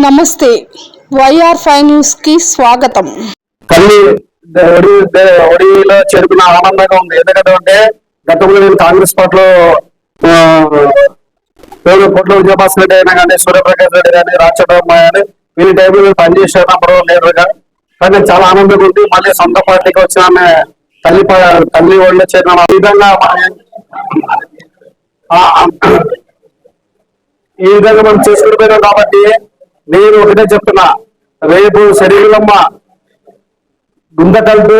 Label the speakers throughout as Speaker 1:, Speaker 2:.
Speaker 1: నమస్తే. YR five న్యూస్కి స్వాగతం
Speaker 2: తల్లి ఒడి ఒడిలో చేరుకున్న ఆనందంగా ఉంది. ఎందుకంటే గతంలో నేను కాంగ్రెస్ పార్టీలో ఆ, పేరు కోట్ల విజయభాస్కర్ రెడ్డి అయినా కానీ సూర్యప్రకాష్ రెడ్డి కానీ రాచడమ్మ కానీ వీళ్ళ టైంలో నేను పనిచేసాను అప్పుడు లీడర్గా కానీ నేను చాలా ఆనందంగా ఉంది. మళ్ళీ సొంత పార్టీకి వచ్చిన తల్లి తల్లి ఒడిలో చేరిన ఆ విధంగా ఈ విధంగా మనం చేసుకుంటున్నాం కాబట్టి నేను ఒకటే చెప్తున్నా. రేపు శరీరమ్మ గుంతకల్టు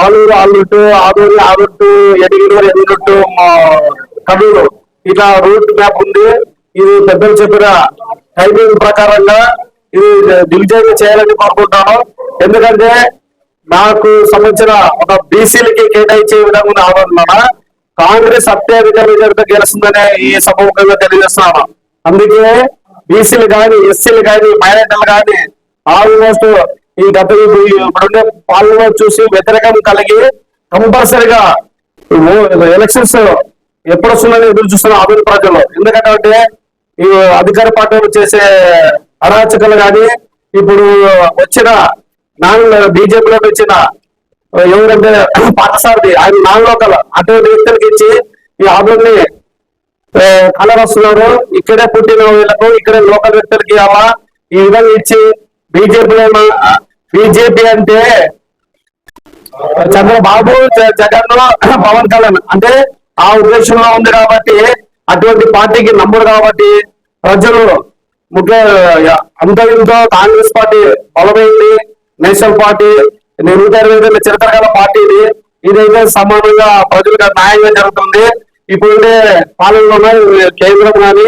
Speaker 2: ఆలూరు ఆలుట్టు ఆదూరు ఆదుట్టు ఎడిగిరు ఎడిగినట్టు కడూరు ఇట్లా రూట్ మ్యాప్ ఉంది. ఇది పెద్దలు చెప్పిన టైమింగ్ ప్రకారంగా ఇది దిగ్విజయంగా చేయాలని కోరుకుంటాను. ఎందుకంటే నాకు సంబంధించిన ఒక బీసీలకి కేటాయించే విధంగా ఉంది ఆలోచన కాంగ్రెస్ అత్యధిక మెజార్టీతో గెలుస్తుందని ఈ సభముఖంగా తెలియజేస్తున్నాను. అందుకే బీసీలు కానీ ఎస్సీలు కానీ మైనార్టీలు కానీ ఆల్మోస్ట్ ఈ గత ఇప్పుడుండే పాలనలో చూసి వ్యతిరేకం కలిగి కంపల్సరిగా ఎలక్షన్స్ ఎప్పుడు వస్తుందని ఎదురు చూస్తున్నారు ఆధునిక ప్రజలు ఎందుకంటే ఈ అధికార పార్టీలు చేసే అరాచకలు కానీ ఇప్పుడు వచ్చిన నాన్న బీజేపీలో వచ్చిన ఎవరంటే పాఠశాలది ఆయన నాన్ లోకల్. అటువంటి వ్యక్తులకి ఇచ్చి ఈ ఆధుని కలర్ వస్తున్నారు. ఇక్కడ పుట్టిన వీళ్ళకు ఇక్కడ లోకల్ వ్యక్తులకి అలా ఈ విధంగా ఇచ్చి బీజేపీ బీజేపీ అంటే చంద్రబాబు జ- జగన్ పవన్ కళ్యాణ్. అంటే ఆ ఉద్దేశంలో ఉంది కాబట్టి అటువంటి పార్టీకి నమ్ముడు కాబట్టి ప్రజలు ముఖ్య అంత కాంగ్రెస్ పార్టీ బలమైంది నేషనల్ పార్టీ నూట ఇరవై ఐదు పార్టీ ఇది ఇదైతే సమానంగా ప్రజలకు న్యాయంగా జరుగుతుంది. ఇప్పుడుండే పాలనలో కేంద్రం కానీ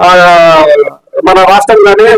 Speaker 2: మన రాష్ట్రంలోనే